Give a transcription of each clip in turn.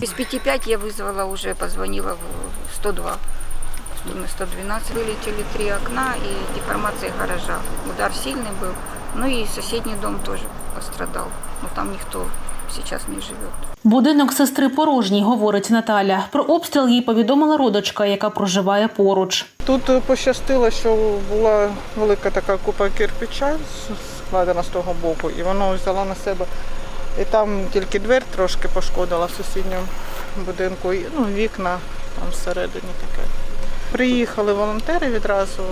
Без пяти пять я вызвала уже, позвонила в 102. Мы 112 вылетели три окна и деформация гаража. Удар сильный был. Ну и соседний дом тоже пострадал. Но там никто сейчас не живет. Будинок сестри порожній, говорить Наталя. Про обстріл їй повідомила родичка, яка проживає поруч. Тут е, пощастило, що була велика така купа кирпича с- складена з того боку, і воно взяло на себе. і там тільки двері трошки пошкодила в сусідньому будинку, і, ну, вікна там всередині таке. Приїхали волонтери відразу,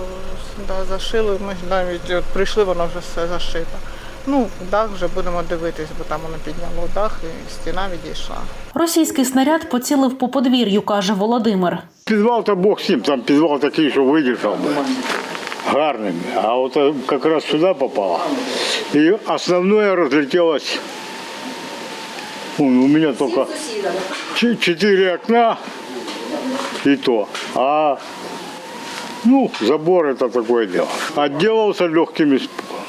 да, зашили. Ми навіть от прийшли, воно вже все зашито. Ну, дах вже будемо дивитись, бо там воно підняло дах і стіна відійшла. Російський снаряд поцілив по подвір'ю, каже Володимир. Підвал то Бог ним, там підвал такий, що видержав би. Гарний. А от е, якраз сюди попало. І основне розлетілось. Вон, у мене тільки ч- чотири окна і то. А ну, забор это такое дело. Отделался легким испугом.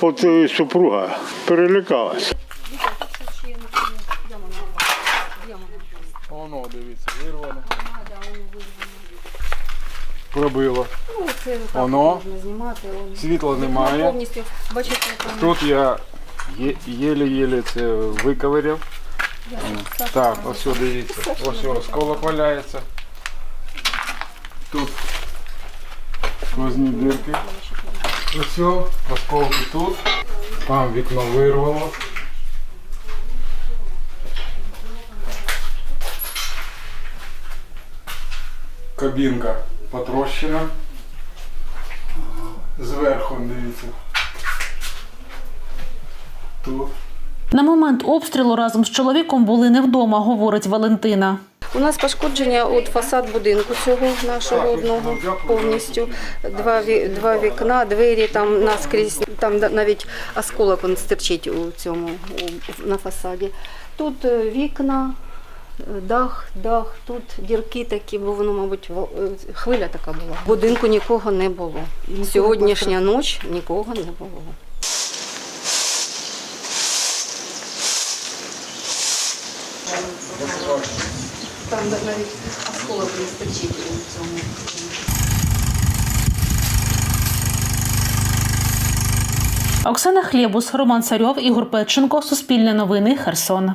Вот э, супруга перелякалась. Воно, дивіться, вирвано. Пробило. Воно. Світла немає. Повністю, бачите, там Тут я є- єле-єле це виковиряв. Так, ось сюди дивіться. Ось осколок валяється. Тут сквозні дірки. Ось осколки тут. Там вікно вирвало. Кабінка потрощена. Зверху дивіться. Тут. На момент обстрілу разом з чоловіком були не вдома, говорить Валентина. у нас пошкодження от фасад будинку цього нашого одного повністю. Два, два вікна, двері там наскрізь, там навіть осколок он стирчить у цьому у- на фасаді. Тут е, вікна, е, дах, дах, тут дірки такі, бо воно, мабуть, е, хвиля така була. Будинку нікого не було. Сьогоднішня ніч нікого не було. Там навіть осколок не стачить у цьому. Оксана Хлєбус, Роман Царьов, Ігор Петченко, Суспільне новини, Херсон.